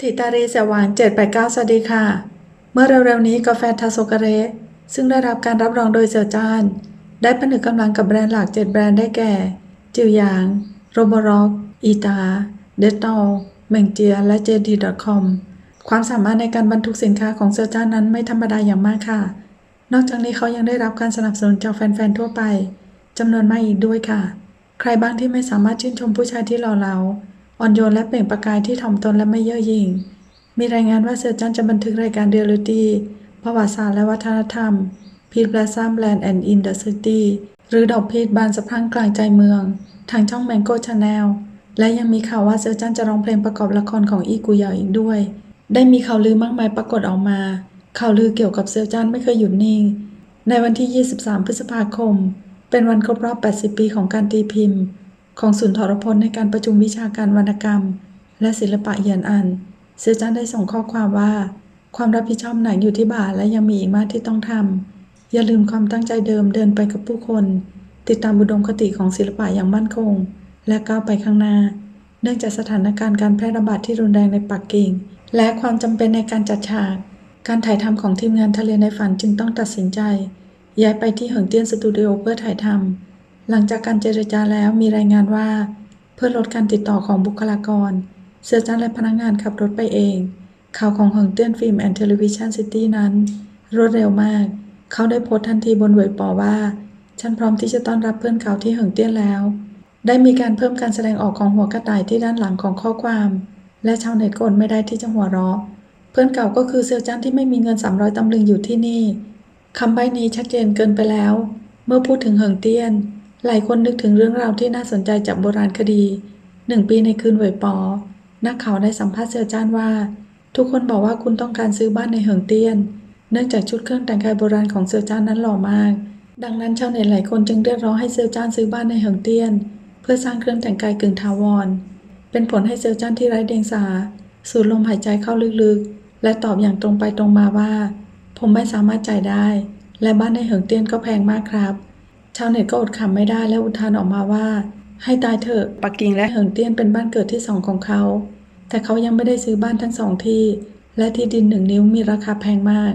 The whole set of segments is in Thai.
ทิตารีแสวาง789 สวัสดีค่ะ เมื่อเร็วๆนี้กาแฟทาโซกาเรซึ่งได้รับการรับรองโดยเซอร์จาน ได้ผนึกกำลังกับแบรนด์หลัก 7 แบรนด์ได้แก่ จิวหยาง โรบร็อก อีตา เดตตอลเมงเจีย และ JD.com ความสามารถในการบรรทุกสินค้าของเซอร์จานนั้นไม่ธรรมดาอย่างมากค่ะ นอกจากนี้เขายังได้รับการสนับสนุนจากแฟนๆทั่วไปจำนวนมากอีกด้วยค่ะ ใครบ้างที่ไม่สามารถชื่นชมผู้ชายที่หล่อเหลา อ่อนโยนและเปล่งประกายที่ถ่อมตนและไม่เย่อหยิ่ง มีรายงานว่าเซอร์จันจะบันทึกรายการเรียลลิตี้ประวัติศาสตร์และวัฒนธรรมพีทแบลซัมแลนด์แอนด์อินเดอะซิตี้หรือดอกพีทบานสะพรั่งกลางใจเมือง ทางช่องแมงโก้ชาแนลและยังมีข่าวว่าเซอร์จันจะร้องเพลงประกอบละครของอีกูยาวอีกด้วย ได้มีข่าวลือมากมายปรากฏออกมา ข่าวลือเกี่ยวกับเซอร์จันไม่เคยหยุดนิ่ง ในวันที่ 23 พฤษภาคม เป็นวันครบรอบ 80 ปีของการตีพิมพ์ ของศูนย์ทรพจน์ในการประชุมวิชาการวรรณกรรม และศิลปะเยียนอันเซอร์จันได้ส่งข้อความว่า ความรับผิดชอบหนักอยู่ที่บ่าและยังมีอีกมากที่ต้องทำอย่าลืมความตั้งใจเดิมเดินไปกับผู้คน ติดตามอุดมคติของศิลปะอย่างมั่นคง และก้าวไปข้างหน้า เนื่องจากสถานการณ์การแพร่ระบาดที่รุนแรงในปักกิ่ง และความจำเป็นในการจัดฉาก การถ่ายทำของทีมงานทะเลในฝันจึงต้องตัดสินใจ ย้ายไปที่เหิงเตี้ยนสตูดิโอเพื่อถ่ายทำ หลังจากการเจรจาแล้วมีรายงานว่า เพื่อลดการติดต่อของบุคลากร เสือจันและพนักงานขับรถไปเอง ข่าวของเหิงเตี้ยนฟิล์มแอนด์เทเลวิชันซิตี้นั้น รวดเร็วมาก เขาได้โพสต์ทันทีบนเว็บปอว่า ฉันพร้อมที่จะต้อนรับเพื่อนเขาที่เหิงเตี้ยนแล้ว ได้มีการเพิ่มการแสดงออกของหัวกระต่ายที่ด้านหลังของข้อความ และชาวเน็ตก็อดไม่ได้ที่จะหัวเราะ เพื่อนเก่าก็คือเซลจันที่ไม่มีเงิน300ตำลึงอยู่ที่นี่คำใบ้นี้ชัดเจนเกินไปแล้ว เมื่อพูดถึงเหิงเตี้ยน หลายคนนึกถึงเรื่องราวที่น่าสนใจจากโบราณคดี หนึ่งปีในคืนเหวยปอ นักข่าวได้สัมภาษณ์เซอร์จานว่า ทุกคนบอกว่าคุณต้องการซื้อบ้านในเหิงเตี้ยน เนื่องจากชุดเครื่องแต่งกายโบราณของเซอร์จานนั้นหล่อมาก ดังนั้นชาวเน็ตหลายคนจึงเรียกร้องให้เซอร์จานซื้อบ้านในเหิงเตี้ยน เพื่อสร้างเครื่องแต่งกายกึ่งถาวร เป็นผลให้เซอร์จานที่ไร้เดียงสา สูดลมหายใจเข้าลึกๆ และตอบอย่างตรงไปตรงมาว่า ผมไม่สามารถจ่ายได้ และบ้านในเหิงเตี้ยนก็แพงมากครับ ชาวเน็ตก็อดขำไม่ได้และอุทานออกมาว่า ให้ตายเถอะปักกิ่งและเหิงเตี้ยนเป็นบ้านเกิดที่สองของเขา แต่เขายังไม่ได้ซื้อบ้านทั้งสองที่ และที่ดินหนึ่งนิ้วมีราคาแพงมาก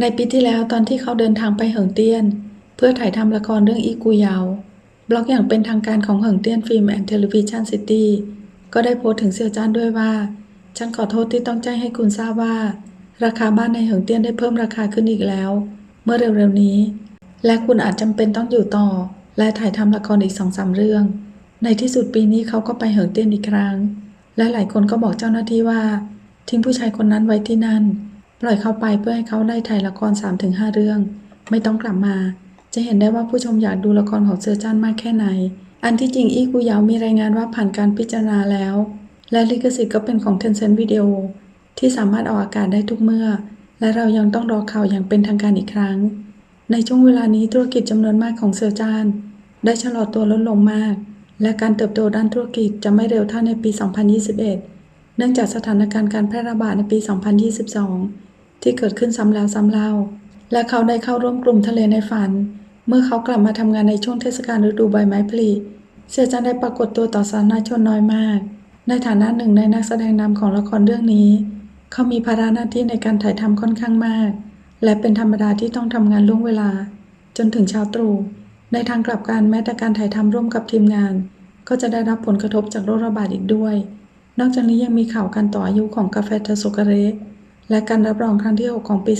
ในปีที่แล้วตอนที่เขาเดินทางไปเหิงเตี้ยน เพื่อถ่ายทำละครเรื่องอีกูยาวบล็อกอย่างเป็นทางการของเหิงเตี้ยนฟิล์มแอนด์เทเลวิชันซิตี้ก็ได้โพสต์ถึงเซียวจานด้วยว่า ฉันขอโทษที่ต้องแจ้งให้คุณทราบว่า ราคาบ้านในเหิงเตี้ยนได้เพิ่มราคาขึ้นอีกแล้ว เมื่อเร็วๆนี้ และคุณอาจจำเป็นต้องอยู่ต่อ และถ่ายทำละครอีกสองสามเรื่อง ในที่สุดปีนี้เขาก็ไปเหิงเตี้ยนอีกครั้ง และหลายคนก็บอกเจ้าหน้าที่ว่า ทิ้งผู้ชายคนนั้นไว้ที่นั่น ปล่อยเขาไปเพื่อให้เขาได้ถ่ายละคร 3-5 เรื่อง ไม่ต้องกลับมา จะเห็นได้ว่าผู้ชมอยากดูละครของเซอร์จันมากแค่ไหน อันที่จริงอีกูยาวมีรายงานว่าผ่านการพิจารณาแล้ว และลิขสิทธิ์ก็เป็นของ Tencent Video ที่สามารถออกอากาศได้ทุกเมื่อ และเรายังต้องรอข่าวอย่างเป็นทางการอีกครั้ง ในช่วงเวลานี้ธุรกิจจำนวนมากของเซอร์จานได้ชะลอตัวลดลงมาก และการเติบโตด้านธุรกิจจะไม่เร็วเท่าในปี 2021 เนื่องจากสถานการณ์การแพร่ระบาดในปี 2022 ที่เกิดขึ้นซ้ำแล้วซ้ำเล่า และเขาได้เข้าร่วมกลุ่มทะเลในฝัน เมื่อเขากลับมาทำงานในช่วงเทศกาลฤดูใบไม้ผลิเซอร์จันได้ปรากฏตัวต่อสาธารณชนน้อยมาก ในฐานะหนึ่งในนักแสดงนำของละครเรื่องนี้ เขามีภาระหน้าที่ในการถ่ายทำค่อนข้างมาก และเป็นธรรมดาที่ต้องทำงานล่วงเวลา จนถึงเช้าตรู่ ในทางกลับกันแม้แต่การถ่ายทำร่วมกับทีมงาน ก็จะได้รับผลกระทบจากโรคระบาดอีกด้วย นอกจากนี้ยังมีข่าวการต่ออายุของกาแฟเทโซกเรและการรับรองครั้งที่ 6 ของปี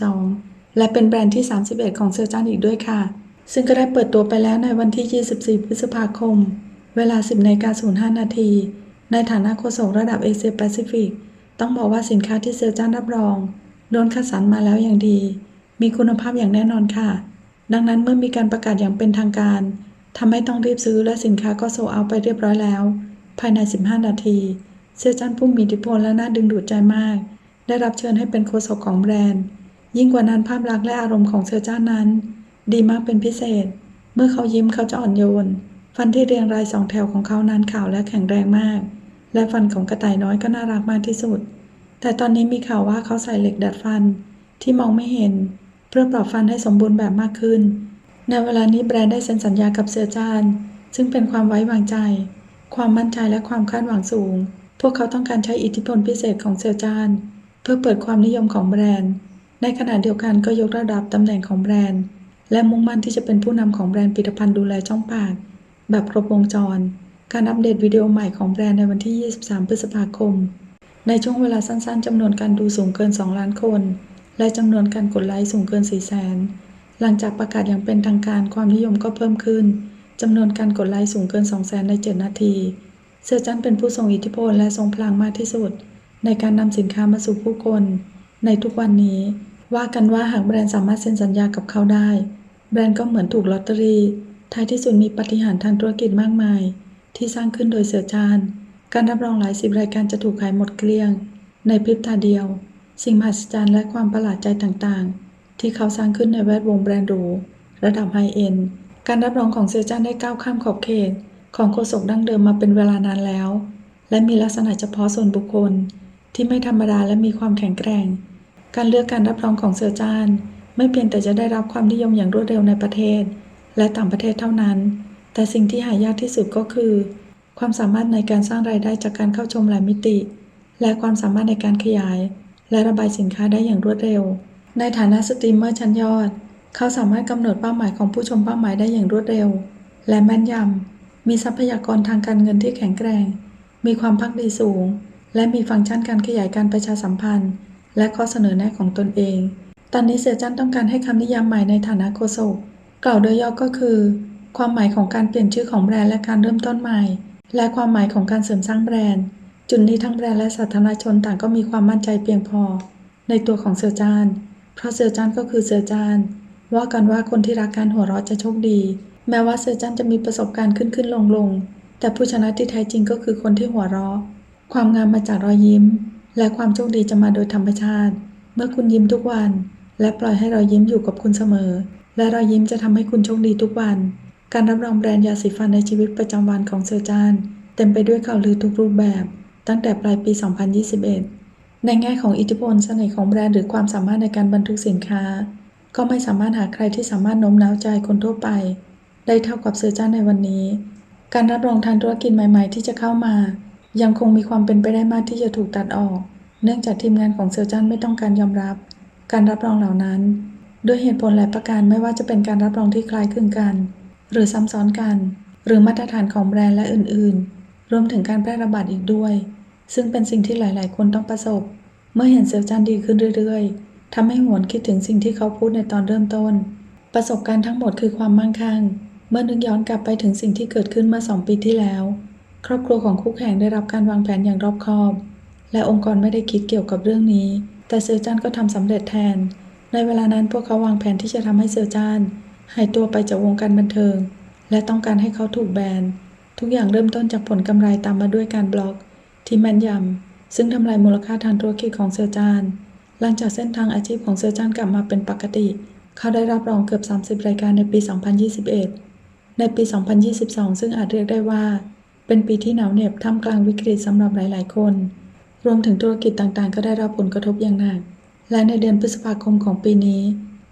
2022 และเป็นแบรนด์ที่ 31 ของเซอร์จันอีกด้วยค่ะ ซึ่งก็ได้เปิดตัวไปแล้วในวันที่ 24 พฤษภาคม เวลา 10นาฬิกา05 นาที ในฐานะโฆษกระดับเอเชียแปซิฟิก ต้องบอกว่าสินค้าที่เซอร์จันรับรอง ล้วนคัดสรรมาแล้วอย่างดี มีคุณภาพอย่างแน่นอนค่ะ ดังนั้นเมื่อมีการประกาศอย่างเป็นทางการทำให้ต้องรีบซื้อและสินค้าก็โซเอาไปเรียบร้อยแล้ว ภายใน 15 นาที เซอร์จันผู้มีอิทธิพลและน่าดึงดูดใจมาก ได้รับเชิญให้เป็นโฆษกของแบรนด์ ยิ่งกว่านั้นภาพลักษณ์และอารมณ์ของเซอร์จันนั้น ดีมากเป็นพิเศษ เมื่อเขายิ้มเขาจะอ่อนโยน ฟันที่เรียงรายสองแถวของเขานั้นขาวและแข็งแรงมาก และฟันของกระต่ายน้อยก็น่ารักมากที่สุด แต่ตอนนี้มีข่าวว่าเขาใส่เหล็กดัดฟันที่มองไม่เห็น เพื่อปรับฟันให้สมบูรณ์แบบมากขึ้น ในเวลานี้แบรนด์ได้เซ็นสัญญากับเซอร์จานซึ่งเป็นความไว้วางใจ ความมั่นใจและความคาดหวังสูง พวกเขาต้องการใช้อิทธิพลพิเศษของเซลจานเพื่อเปิดความนิยมของแบรนด์ ในขณะเดียวกันก็ยกระดับตำแหน่งของแบรนด์ และมุ่งมั่นที่จะเป็นผู้นำของแบรนด์ผลิตภัณฑ์ดูแลช่องปาก แบบครบวงจร การอัปเดตวิดีโอใหม่ของแบรนด์ในวันที่ 23 พฤษภาคม ในช่วงเวลาสั้นๆจำนวนการดูสูงเกิน 2 ล้านคน และจำนวนการกดไลค์สูงเกิน 4 แสน หลังจากประกาศอย่างเป็นทางการความนิยมก็เพิ่มขึ้นจำนวนการกดไลค์สูงเกิน 2 แสนใน 7 นาทีเซอร์จันเป็นผู้ทรงอิทธิพลและทรงพลังมากที่สุด ในการนำสินค้ามาสู่ผู้คน ในทุกวันนี้ ว่ากันว่าหากแบรนด์สามารถเซ็นสัญญากับเขาได้ แบรนด์ก็เหมือนถูกลอตเตอรี่ ท้ายที่สุดมีปฏิหารทางธุรกิจมากมาย ที่สร้างขึ้นโดยเสือจาน การรับรองหลายสิบรายการจะถูกขายหมดเกลี้ยง ในพริบตาเดียว สิ่งมหัศจรรย์และความประหลาดใจต่างๆ ที่เขาสร้างขึ้นในแวดวงแบรนด์หรูระดับไฮเอ็นด์การรับรองของเสือจานได้ก้าวข้ามขอบเขต ของโฆษกดั้งเดิมมาเป็นเวลานานแล้ว และมีลักษณะเฉพาะส่วนบุคคล ที่ไม่ธรรมดาและมีความแข็งแกร่ง การเลือกการรับรองของเสือจานไม่เพียงแต่จะได้รับความนิยมอย่างรวดเร็วในประเทศ และต่างประเทศเท่านั้น แต่สิ่งที่หายากที่สุดก็คือ ความสามารถในการสร้างรายได้จากการเข้าชมหลายมิติ และความสามารถในการขยาย และระบายสินค้าได้อย่างรวดเร็ว ในฐานะสตรีมเมอร์ชั้นยอด เขาสามารถกำหนดเป้าหมายของผู้ชมเป้าหมายได้อย่างรวดเร็ว และแม่นยำมีทรัพยากรทางการเงินที่แข็งแกร่ง มีความพักดีสูง และมีฟังก์ชันการขยายการประชาสัมพันธ์ และข้อเสนอแนะของตนเอง ตอนนี้เสียจันต้องการให้คำนิยามใหม่ในฐานะโฆษกกล่าวโดยย่อก็คือ ความหมายของการเปลี่ยนชื่อของแบรนด์และการเริ่มต้นใหม่ และความหมายของการเสริมสร้างแบรนด์ จุดนี้ทั้งแบรนด์และสาธารณชนต่างก็มีความมั่นใจเพียงพอ ในตัวของเสือจาน เพราะเสือจานก็คือเสือจาน ว่ากันว่าคนที่รักการหัวเราะจะโชคดี แม้ว่าเสือจานจะมีประสบการณ์ขึ้นขึ้นลงลงแต่ผู้ชนะที่แท้จริงก็คือคนที่หัวเราะ ความงามมาจากรอยยิ้ม และความโชคดีจะมาโดยธรรมชาติ เมื่อคุณยิ้มทุกวัน และปล่อยให้รอยยิ้มอยู่กับคุณเสมอ และรอยยิ้มจะทำให้คุณโชคดีทุกวัน การรับรองแบรนด์ยาสีฟันในชีวิตประจำวันของเซอร์จานเต็มไปด้วยข่าวลือทุกรูปแบบ ตั้งแต่ปลายปี 2021 ในแง่ของอิทธิพลเสน่ห์ของแบรนด์หรือความสามารถในการบรรทุกสินค้า ก็ไม่สามารถหาใครที่สามารถโน้มน้าวใจคนทั่วไป ได้เท่ากับเซอร์จานในวันนี้ การรับรองทางธุรกิจใหม่ ๆ ที่จะเข้ามา ยังคงมีความเป็นไปได้มากที่จะถูกตัดออก เนื่องจากทีมงานของเซอร์จันไม่ต้องการยอมรับ การรับรองเหล่านั้น ด้วยเหตุผลหลายประการไม่ว่าจะเป็นการรับรองที่คล้ายคลึงกัน หรือซ้ำซ้อนกัน หรือมาตรฐานของแบรนด์และอื่นๆ รวมถึงการแพร่ระบาดอีกด้วย ซึ่งเป็นสิ่งที่หลายๆ คนต้องประสบ เมื่อเห็นเซอร์จันดีขึ้นเรื่อยๆทำให้หวนคิดถึงสิ่งที่เขาพูดในตอนเริ่มต้น ประสบการณ์ทั้งหมดคือความมั่งคั่ง เมื่อนึกย้อนกลับไปถึงสิ่งที่เกิดขึ้นเมื่อสองปีที่แล้ว ครอบครัวของคู่แข่งได้รับการวางแผนอย่างรอบคอบ และองค์กรไม่ได้คิดเกี่ยวกับเรื่องนี้ แต่เซอร์จานก็ทำสำเร็จแทน ในเวลานั้นพวกเขาวางแผนที่จะทำให้เซอร์จาน หายตัวไปจากวงการบันเทิง และต้องการให้เขาถูกแบน ทุกอย่างเริ่มต้นจากผลกำไรตามมาด้วยการบล็อก ที่แม่นยำซึ่งทำลายมูลค่าทางธุรกิจของเซอร์จาน หลังจากเส้นทางอาชีพของเซอร์จานกลับมาเป็นปกติ เขาได้รับรองเกือบ 30 รายการในปี 2021 ในปี 2022 ซึ่งอาจเรียกได้ว่า เป็นปีที่หนาวเหน็บท่ามกลางวิกฤตสำหรับหลาย ๆ คน รวมถึงธุรกิจต่าง ๆ ก็ได้รับผลกระทบอย่างหนัก และในเดือนพฤษภาคมของปีนี้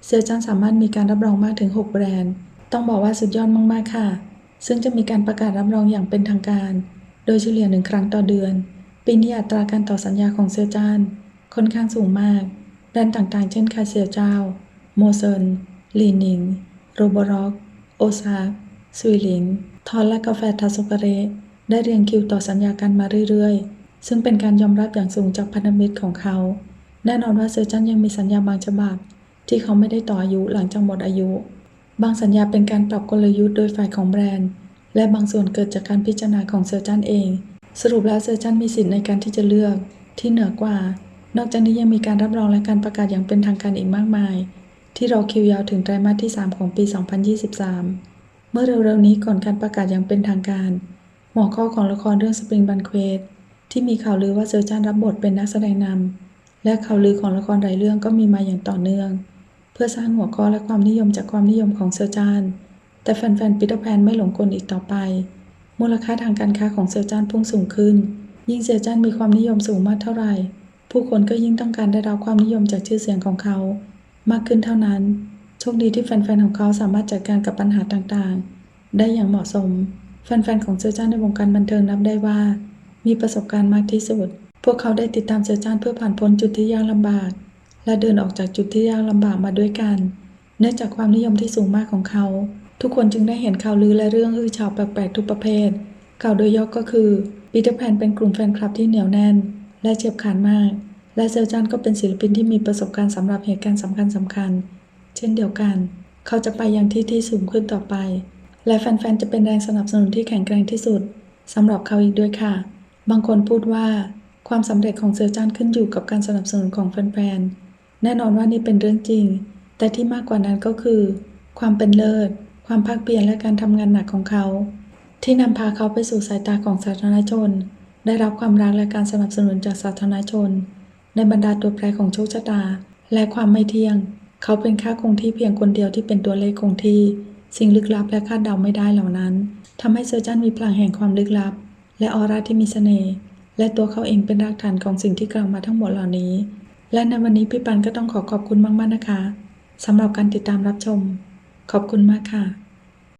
เซอร์จันสามารถมีการรับรองมากถึง 6 แบรนด์ ต้องบอกว่าสุดยอดมากๆค่ะ ซึ่งจะมีการประกาศรับรองอย่างเป็นทางการ โดยเฉลี่ยหนึ่งครั้งต่อเดือน ปีนี้อัตราการต่อสัญญาของเซอร์จานค่อนข้างสูงมาก แบรนด์ต่างๆ เช่นคาเซียเจ้า โมเซนลีนิง โรบร็อก โอซาสวีลิง ทอนและกาแฟทาโซกเรได้เรียงคิวต่อสัญญากันมาเรื่อยๆ ซึ่งเป็นการยอมรับอย่างสูงจากพันธมิตรของเขา แน่นอนว่าเซอร์จันยังมีสัญญาบางฉบับ ที่เขาไม่ได้ต่ออายุหลังจากหมดอายุ บางสัญญาเป็นการปรับกลยุทธ์โดยฝ่ายของแบรนด์ และบางส่วนเกิดจากการพิจารณาของเซอร์จันเอง สรุปแล้วเซอร์จันมีสิทธิ์ในการที่จะเลือก ที่เหนือกว่า นอกจากนี้ยังมีการรับรองและการประกาศอย่างเป็นทางการอีกมากมาย ที่รอคิวยาวถึงไตรมาสที่ 3 ของปี 2023 เมื่อเร็วๆนี้ก่อนการประกาศอย่างเป็นทางการ หัวข้อของละครเรื่อง Spring Banquet ที่มีข่าวลือว่าเซอร์จันรับบทเป็นนักแสดงนำและข่าวลือของละครหลายเรื่องก็มีมาอย่างต่อเนื่อง เพื่อสร้างหัวข้อและความนิยมจากความนิยมของเซอร์จาน แต่แฟนๆปีเตอร์แพนไม่หลงกลอีกต่อไป มูลค่าทางการค้าของเซอร์จานพุ่งสูงขึ้น ยิ่งเซอร์จานมีความนิยมสูงมากเท่าไหร่ ผู้คนก็ยิ่งต้องการได้รับความนิยมจากชื่อเสียงของเขา มากขึ้นเท่านั้น โชคดีที่แฟนๆของเขาสามารถจัดการกับปัญหาต่างๆ ได้อย่างเหมาะสม แฟนๆของเซอร์จานในวงการบันเทิงนับได้ว่า มีประสบการณ์มากที่สุด พวกเขาได้ติดตามเซอร์จานเพื่อผ่านพ้นจุดที่ยากลำบาก และเดินออกจากจุดที่ยากลำบากมาด้วยกัน เนื่องจากความนิยมที่สูงมากของเขา ทุกคนจึงได้เห็นข่าวลือและเรื่องอื้อฉาวแปลกๆทุกประเภทกล่าวโดยย่อก็คือปีเตอร์แพนเป็นกลุ่มแฟนคลับที่เหนียวแน่น และเฉียบขาดมาก และเซอร์จันก็เป็นศิลปินที่มีประสบการณ์สำหรับเหตุการณ์สำคัญสำคัญ เช่นเดียวกัน เขาจะไปยังที่ที่สูงขึ้นต่อไป และแฟนๆจะเป็นแรงสนับสนุนที่แข็งแกร่งที่สุดสำหรับเขาอีกด้วยค่ะ บางคนพูดว่า ความสำเร็จของเซอร์จันขึ้นอยู่กับการสนับสนุนของแฟนๆ แน่นอนว่านี่เป็นเรื่องจริง แต่ที่มากกว่านั้นก็คือ ความเป็นเลิศ ความภาคเปลี่ยนและการทำงานหนักของเขา ที่นำพาเขาไปสู่สายตาของสาธารณชน ได้รับความรักและการสนับสนุนจากสาธารณชน ในบรรดาตัวแปรของโชคชะตา และความไม่เที่ยง เขาเป็นค่าคงที่เพียงคนเดียวที่เป็นตัวเลขคงที่ สิ่งลึกลับและคาดเดาไม่ได้เหล่านั้นทำให้เซอร์จันมีพลังแห่งความลึกลับ และออร่าที่มีเสน่ห์และตัวเขาเองเป็นรากฐานของสิ่งที่กล่าวมาทั้งหมดเหล่านี้ และในวันนี้พี่ปันก็ต้องขอขอบคุณมาก ๆ นะคะสำหรับการติดตามรับชม ขอบคุณมากค่ะ